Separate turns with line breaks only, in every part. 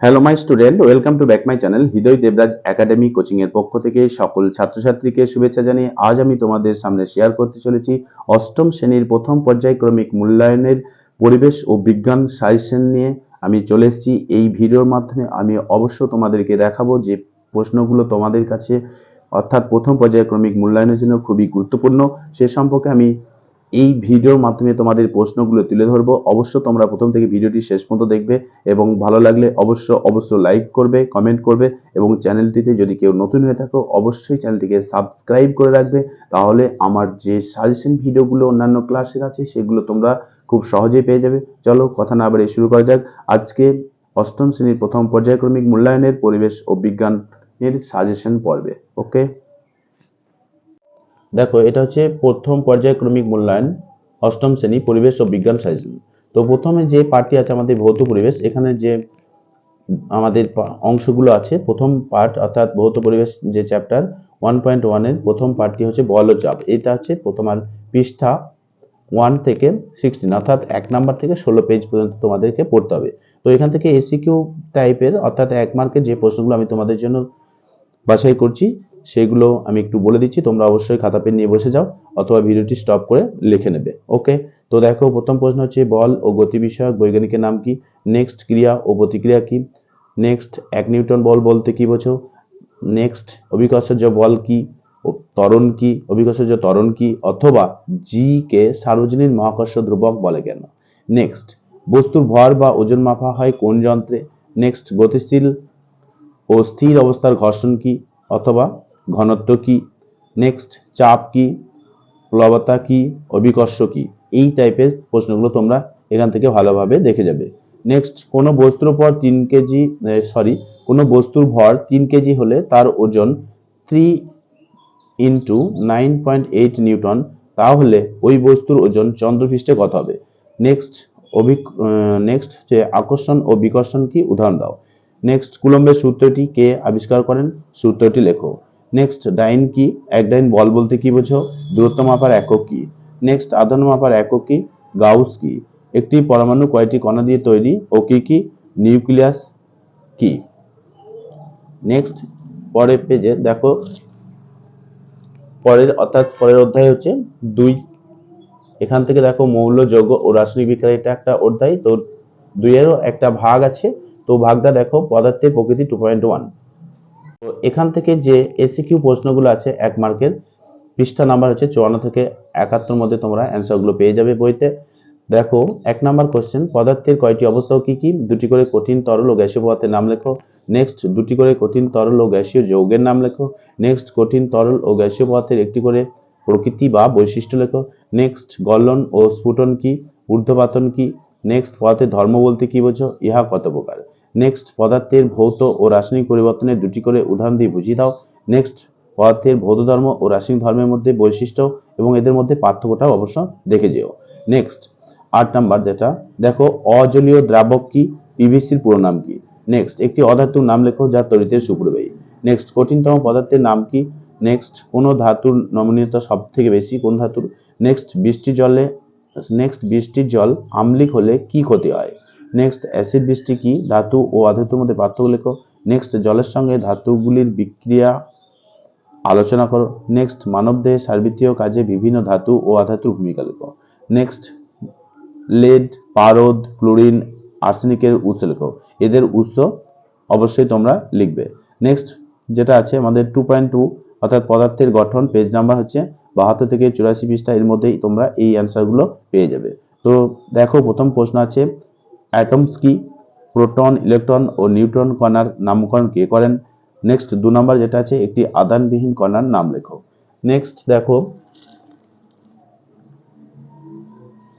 Hello my student welcome to back my channel Hriday Debraj academy coaching এর পক্ষ থেকে সকল ছাত্রছাত্রীকে শুভেচ্ছা জানিয়ে আজ আমি তোমাদের সামনে শেয়ার করতে চলেছি অষ্টম শ্রেণির প্রথম পর্যায়ক্রমিক মূল্যায়নের পরিবেশ ও বিজ্ঞান সাজেশন নিয়ে আমি চলে এসেছি। এই ভিডিওর মাধ্যমে আমি অবশ্য তোমাদেরকে দেখাবো যে প্রশ্নগুলো তোমাদের কাছে অর্থাৎ প্রথম পর্যায়ক্রমিক মূল্যায়নের জন্য খুবই গুরুত্বপূর্ণ। সে সম্পর্কে আমি এই ভিডিওর মাধ্যমে তোমাদের প্রশ্নগুলো তুলে ধরবো। অবশ্য তোমরা প্রথম থেকে ভিডিওটি শেষ পর্যন্ত দেখবে এবং ভালো লাগলে অবশ্য অবশ্য লাইক করবে, কমেন্ট করবে এবং চ্যানেলটিতে যদি কেউ নতুন হয়ে থাকো, অবশ্যই চ্যানেলটিকে সাবস্ক্রাইব করে রাখবে। তাহলে আমার যে সাজেশন ভিডিওগুলো অন্যান্য ক্লাসের আছে, সেগুলো তোমরা খুব সহজেই পেয়ে যাবে। চলো কথা না বাড়িয়ে শুরু করা যাক। আজকে অষ্টম শ্রেণির প্রথম পর্যায়ক্রমিক মূল্যায়নের পরিবেশ ও বিজ্ঞানের সাজেশন পর্বে ওকে দেখো, এটা হচ্ছে প্রথম পর্যায়ক্রমিক মূল্যায়ন, অষ্টম শ্রেণি, পরিবেশ ও বিজ্ঞান সাজেশন। তো প্রথমে যে পার্টটি আছে আমাদের ভৌত পরিবেশ, এখানে যে আমাদের অংশগুলো আছে, প্রথম পার্ট অর্থাৎ ভৌত পরিবেশ যে চ্যাপ্টার ওয়ান পয়েন্ট ওয়ানের প্রথম পার্টটি হচ্ছে বল ও চাপ এটা হচ্ছে প্রথম আর পৃষ্ঠা ওয়ান থেকে সিক্সটিন অর্থাৎ এক নাম্বার থেকে ষোলো পেজ পর্যন্ত তোমাদেরকে পড়তে হবে। তো এখান থেকে এসিকিউ টাইপের অর্থাৎ এক মার্কের যে প্রশ্নগুলো আমি তোমাদের জন্য বাছাই করছি সেগুলো আমি একটু বলে দিচ্ছি। তোমরা অবশ্যই খাতা পেন নিয়ে বসে যাও অথবা ভিডিওটি স্টপ করে লিখে নেবে। ওকে? তো দেখো, প্রথম প্রশ্ন হচ্ছে বল ও গতি বিষয়ক বৈজ্ঞানিকের নাম কি? নেক্সট ক্রিয়া ও প্রতিক্রিয়া কি? নেক্সট এক নিউটন বল বলতে কি বোঝো? নেক্সট অভিকর্ষজ বল কি? ত্বরণ কি? অভিকর্ষজ ত্বরণ কি? অথবা জি কে সার্বজনীন মহাকর্ষ ধ্রুবক বলে কেন? নেক্সট বস্তুর ভর বা ওজন মাপা হয় কোন যন্ত্রে? নেক্সট গতিশীল ও স্থির অবস্থার ঘর্ষণ কি? অথবা ঘনত্ব কি? নেক্সট চাপ কি? প্লবতা কি? অভিকর্ষ কি? এই টাইপের প্রশ্নগুলো তোমরা এখান থেকে ভালোভাবে দেখে যাবে। নেক্সট কোনো বস্তুর উপর তিন কেজি সরি কোনো বস্তুর ভর তিন কেজি হলে তার ওজন three into nine point eight newton তাহলে ওই বস্তুর ওজন চন্দ্রপৃষ্ঠে কত হবে? নেক্সট অভিক নেক্সট যে আকর্ষণ ও বিকর্ষণ কি? উদাহরণ দাও। নেক্সট কুলম্বের সূত্রটি কে আবিষ্কার করেন? সূত্রটি লেখো। নেক্সট ডাইন কি? এক ডাইন বল বলতে কি বোঝো? দূরত্ব মাপার একক কি? নেক্সট আধান মাপার একক কি? গাউস কি? একটি পরমাণু কয়টি কণা দিয়ে তৈরি? ও কি কি? নিউক্লিয়াস কি? নেক্সট পরের পেজে দেখো। পরের, অর্থাৎ পরের অধ্যায় হচ্ছে দুই। এখান থেকে দেখো মৌল, যৌগ ও রাসায়নিক বিক্রিয়া এটা একটা অধ্যায়। তো দুইয়েরও একটা ভাগ আছে। তো ভাগটা দেখো, পদার্থের প্রকৃতি টু পয়েন্ট ওয়ান এখান থেকে যে এসিকিউ প্রশ্নগুলো আছে, এক মার্কের, পৃষ্ঠা নাম্বার হচ্ছে চুয়ান্ন থেকে একাত্তর মধ্যে তোমরা অ্যান্সারগুলো পেয়ে যাবে বইতে। দেখো, এক নাম্বার কোশ্চেন পদার্থের কয়টি অবস্থা কি কি? দুটি করে কঠিন, তরল ও গ্যাসীয় পদার্থের নাম লেখো। নেক্সট দুটি করে কঠিন, তরল ও গ্যাসীয় যৌগের নাম লেখো। নেক্সট কঠিন, তরল ও গ্যাসীয় পদার্থের একটি করে প্রকৃতি বা বৈশিষ্ট্য লেখো। নেক্সট গলন ও স্ফুটন কি? ঊর্ধ্বপাতন কি? নেক্সট পদার্থের ধর্ম বলতে কি বোঝো? ইহা কত প্রকার? নেক্সট পদার্থের ভৌত ও রাসায়নিক পরিবর্তনের দুটি করে উদাহরণ দিয়ে বুঝিয়ে দাও। নেক্সট পদার্থের ভৌত ধর্ম ও রাসায়নিক ধর্মের মধ্যে বৈশিষ্ট্য এবং এদের মধ্যে পার্থক্যটাও অবশ্য দেখে যেও। নেক্সট আট নাম্বার যেটা, দেখো অজলীয় দ্রাবক কি? পিভিসির পুরো নাম কি? নেক্সট একটি অধাতুর নাম লেখো যা তড়িতের সুপ্রবাহী নেক্সট কঠিনতম পদার্থের নাম কি? নেক্সট কোন ধাতুর নমনীয়তা সব থেকে বেশি? কোন ধাতুর? নেক্সট বৃষ্টি জলে নেক্সট বৃষ্টির জল আম্লিক হলে কি ক্ষতি হয়? নেক্সট অ্যাসিড বৃষ্টি কি? ধাতু ও অধাতুর মধ্যে পার্থক্য লেখো। নেক্সট জলের সঙ্গে ধাতুগুলির বিক্রিয়া আলোচনা করো। নেক্সট মানবদেহে সার্বিত্রীয় কাজে বিভিন্ন ধাতু ও অধাতুর ভূমিকা লেখো। নেক্সট লেড পারদ ফ্লোরিন আর্সেনিকের উৎস লেখো। এদের উৎস অবশ্যই তোমরা লিখবে। নেক্সট যেটা আছে আমাদের টু পয়েন্ট টু অর্থাৎ পদার্থের গঠন পেজ নাম্বার হচ্ছে বাহাত্তর থেকে চুরাশি পৃষ্ঠা। এর মধ্যেই তোমরা এই অ্যান্সারগুলো পেয়ে যাবে। তো দেখো, প্রথম প্রশ্ন আছে অ্যাটমস কি? প্রোটন ইলেকট্রন ও নিউট্রন কণার নামকরণ কে করেন? নেক্সট দু নম্বর যেটা আছে, একটি আদানবিহীন কণার নাম লেখো। নেক্সট দেখো,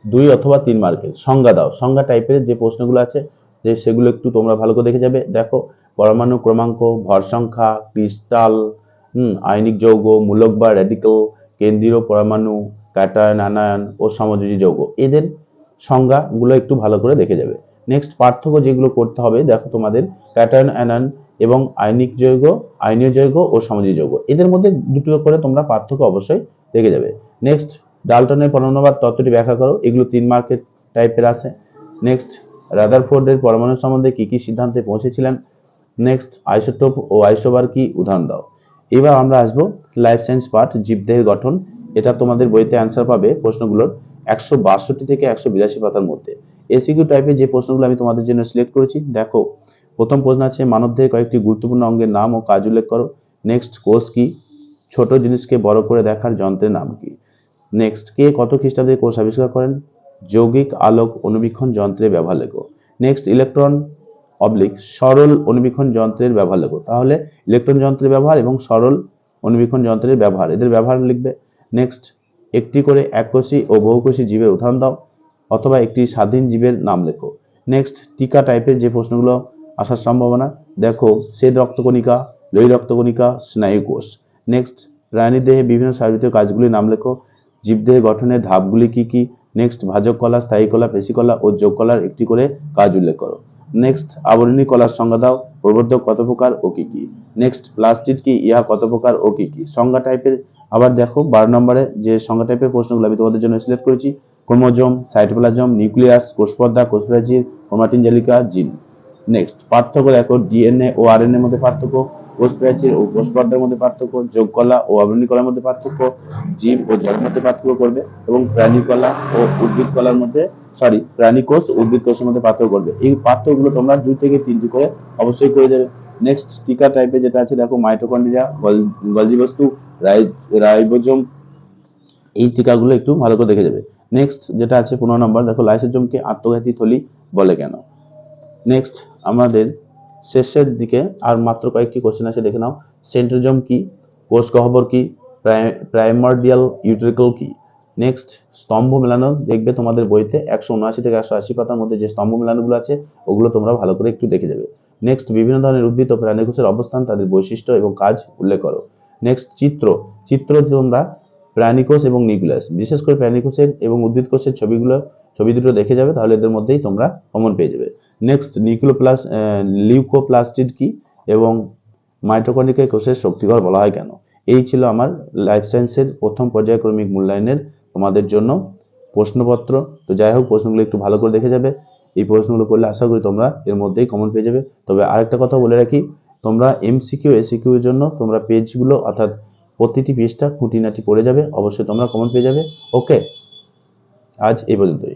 দুই অথবা তিন মার্কের সংজ্ঞা দাও। সংজ্ঞা টাইপের যে প্রশ্নগুলো আছে, যে সেগুলো একটু তোমরা ভালো করে দেখে যাবে। দেখো, পরমাণু ক্রমাঙ্ক, ভর সংখ্যা ক্রিস্টাল হুম, আয়নিক যৌগ, মূলক বা র্যাডিক্যাল কেন্দ্রীয় পরমাণু ক্যাটায়ন আনায়ন ও সমযোজী যৌগ। এদের সংজ্ঞাগুলো একটু ভালো করে দেখে যাবে। নেক্সট পার্থক্য যেগুলো করতে হবে, দেখো তোমাদের ক্যাটায়ন আনায়ন এবং আয়নিক যৌগ আয়নীয় যৌগ ও সমযোজী যৌগ। এদের মধ্যে দুটো করে তোমরা পার্থক্য অবশ্যই দেখে যাবে। নেক্সট ডাল্টনের পরমাণুবাদ তত্ত্বটি ব্যাখ্যা করো। এগুলো তিন মার্কেট টাইপের আছে। নেক্সট রাদারফোর্ডের পরমাণু সম্বন্ধে কি কি সিদ্ধান্তে পৌঁছেছিলেন? নেক্সট আইসোটোপ ও আইসোবার কি উদাহরণ দাও। এবার আমরা আসব লাইফ সায়েন্স পার্ট জীবদেহের গঠন। এটা তোমাদের বইতে অ্যান্সার পাবে প্রশ্নগুলোর একশো বাষট্টি থেকে একশো বিরাশি পাতার মধ্যে। এসিকিউ টাইপের যে প্রশ্নগুলো আমি তোমাদের জন্য সিলেক্ট করেছি, দেখো, প্রথম প্রশ্ন আছে, মানবদেহের কয়েকটি গুরুত্বপূর্ণ অঙ্গের নাম ও কাজ উল্লেখ করো। নেক্সট কোষ কি? ছোট জিনিসকে বড় করে দেখার যন্ত্রের নাম কি? নেক্সট কে কত খ্রিস্টাব্দে কোষ আবিষ্কার করেন? যৌগিক আলোক অনুবীক্ষণ যন্ত্রের ব্যবহার লেখো। নেক্সট ইলেকট্রন অবলিক সরল অনুবীক্ষণ যন্ত্রের ব্যবহার লেখো। তাহলে ইলেকট্রন যন্ত্রের ব্যবহার এবং সরল অনুবীক্ষণ যন্ত্রের ব্যবহার, এদের ব্যবহার লিখবে। নেক্সট একটি করে এককোষী ও বহুকোষী জীবের উদাহরণ দাও। অথবা একটি স্বাধীন জীবের নাম লেখো। নেক্সট টিকা টাইপের যে প্রশ্নগুলো আসার সম্ভাবনা, দেখো, শ্বেত রক্তকণিকা, লোহি রক্তকণিকা, স্নায়ু কোষ। নেক্সট প্রাণী দেহে বিভিন্ন শারীরিক কাজগুলির নাম লেখো। জীবদেহের গঠনের ধাপগুলি কি কি? নেক্সট ভাজক কলা, স্থায়ী কলা, পেশি কলা ও যোগ কলার একটি করে কাজ উল্লেখ করো। নেক্সট আবরণী কলার সংজ্ঞা দাও, প্রবর্ধক কত প্রকার ও কি কি? নেক্সট প্লাস্টিক কি, ইহা কত প্রকার ও কি কি? সংজ্ঞা টাইপের আবার দেখো, বারো নম্বরে যে সংজ্ঞা টাইপের প্রশ্নগুলো আমি তোমাদের জন্য সিলেক্ট করেছি ক্রোমোজোম, সাইটোপ্লাজম, নিউক্লিয়াস, কোষপর্দা, কোষপ্রাচীর ক্রোমাটিন জালিকা জিন। নেক্সট পার্থক্য দেখো, ডিএনএ ও আরএনএ মধ্যে পার্থক্য কোষ প্রাচীর ও কোষ পর্দার মধ্যে পার্থক্য যোগ কলা ও আবরণী কলার মধ্যে পার্থক্য, জীব ও জলের মধ্যে পার্থক্য করবে এবং প্রাণী কলা ও উদ্ভিদ কলার মধ্যে সরি প্রাণী কোষ উদ্ভিদ কোষের মধ্যে পার্থক্য করবে। এই পার্থক্যগুলো তোমরা দুই থেকে তিনটি করে অবশ্যই করে যাবে। নেক্সট টিকা টাইপের যেটা আছে, দেখো মাইটোকন্ড্রিয়া গলজি বস্তু রাইবোজোম এই টিকাগুলো একটু ভালো করে দেখে যাবে। নেক্সট যেটা আছে পনেরো নম্বর, দেখো লাইসোজোমকে আত্মঘাতী থলি বলে কেন? নেক্সট আমাদের শেষের দিকে আর মাত্র কয়েকটি কোশ্চেন আছে, দেখে নাও। সেন্ট্রোজোম কি? কোষ গহ্বর কি? প্রাইমার্ডিয়াল ইউট্রিকল কি? নেক্সট স্তম্ভ মেলানো, দেখবে তোমাদের বইতে একশো উনআশি থেকে একশো আশি পাতার মধ্যে যে স্তম্ভ মেলানোগুলো আছে, ওগুলো তোমরা ভালো করে একটু দেখে যাবে। নেক্সট বিভিন্ন ধরনের উদ্ভিদ ও প্রাণীকোষের অবস্থান, তাদের বৈশিষ্ট্য এবং কাজ উল্লেখ করো। নেক্সট চিত্র। চিত্র তোমরা প্রাণীকোষ এবং নিউক্লিয়াস বিশেষ করে প্রাণীকোষের এবং উদ্ভিদ কোষের ছবিগুলো, ছবি দুটো দেখে যাবে, তাহলে এদের মধ্যেই তোমরা কমন পেয়ে যাবে। নেক্সট নিউক্লিওপ্লাস লিউকোপ্লাস্টিড কি এবং মাইটোকন্ড্রিয়া কোষের শক্তিঘর বলা হয় কেন? এই ছিল আমার লাইফ সায়েন্সের প্রথম পর্যায়ক্রমিক মূল্যায়নের তোমাদের জন্য প্রশ্নপত্র। তো যাই হোক, প্রশ্নগুলো একটু ভালো করে দেখে যাবে। এই প্রশ্নগুলো করলে আশা করি তোমরা এর মধ্যেই কমন পেয়ে যাবে। তবে আরেকটা কথা বলে রাখি, তোমরা এমসিকিউ এসিকিউ এর জন্য তোমরা পেজগুলো অর্থাৎ প্রতিটি পেজটা খুঁটিনাটি পড়ে যাবে অবশ্যই তোমরা কমন পেয়ে যাবে। ওকে আজ এই পর্যন্তই।